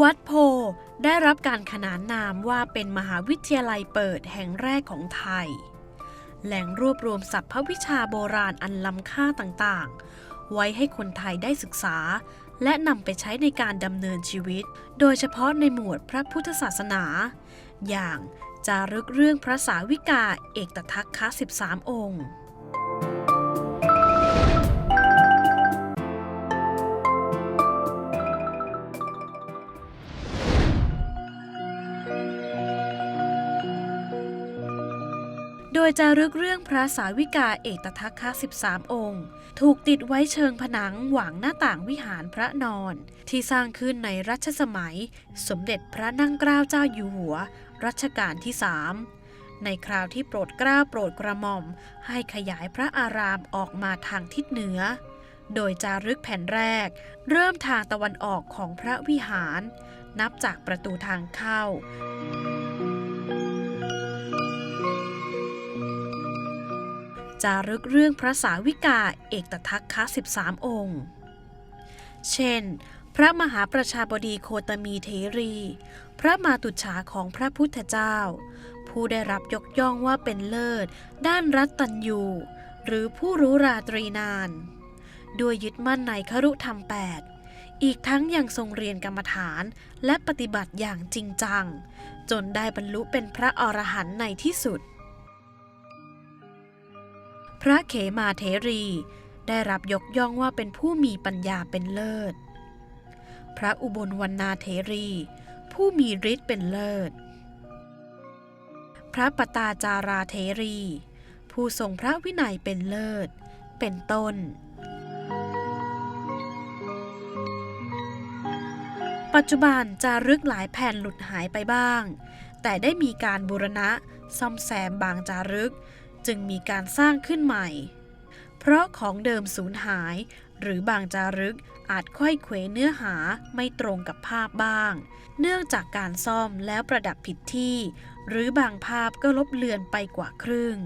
วัดโพได้รับการขนานนามว่าเป็นมหาวิทยาลัยเปิดแห่งแรกของไทย แหล่งรวบรวมสรรพวิชาโบราณอันล้ำค่าต่างๆ ไว้ให้คนไทยได้ศึกษา และนำไปใช้ในการดำเนินชีวิต โดยเฉพาะในหมวดพระพุทธศาสนา อย่างจารึกเรื่องพระสาวิกาเอกตทัคคะ13 องค์ ดยจารึกเรื่องพระสาวิกาเอกตทัคคะ13 องค์ ถูกติดไว้เชิงผนังหว่างหน้าต่างวิหารพระนอน ที่สร้างขึ้นในรัชสมัย สมเด็จพระนั่งเกล้าเจ้าอยู่หัว รัชกาลที่สามในคราวที่โปรดเกล้าโปรดกระหม่อม ให้ขยายพระอารามออกมาทางทิศเหนือ โดยจารึกแผ่นแรก เริ่มทางตะวันออกของพระวิหาร นับจากประตูทางเข้า จารึกเรื่องพระสาวิกาเอกตทัคคะ13 องค์ เช่น พระมหาประชาบดีโคตมีเทรี พระมาตุฉาของพระพุทธเจ้า ผู้ได้รับยกย่องว่าเป็นเลิศ ด้านรัตตัญยู หรือผู้รู้ราตรีนาน ด้วยยึดมั่นในครุธรรม8อีกทั้งยังทรงเรียนกรรมฐานและปฏิบัติอย่างจริงจัง จนได้บรรลุเป็นพระอรหันต์ในที่สุด ระเขมาเทรี ได้รับยกย่องว่าเป็นผู้มีปัญญาเป็นเลิศ พระอุบลวรรณาเทรี ผู้มีฤทธิ์เป็นเลิศ พระปตาจาราเทรี ผู้ทรงพระวินัยเป็นเลิศ เป็นต้นปัจจุบันจารึกหลายแผ่นหลุดหายไปบ้าง แต่ได้มีการบูรณะซ่อมแซมบางจารึก จึงมีการสร้างขึ้นใหม่ เพราะของเดิมสูญหาย หรือบางจารึกอาจค่อยเขวเนื้อหาไม่ตรงกับภาพบ้าง เนื่องจากการซ่อมแล้วประดับผิดที่ หรือบางภาพก็ลบเลือนไปกว่าครึ่ง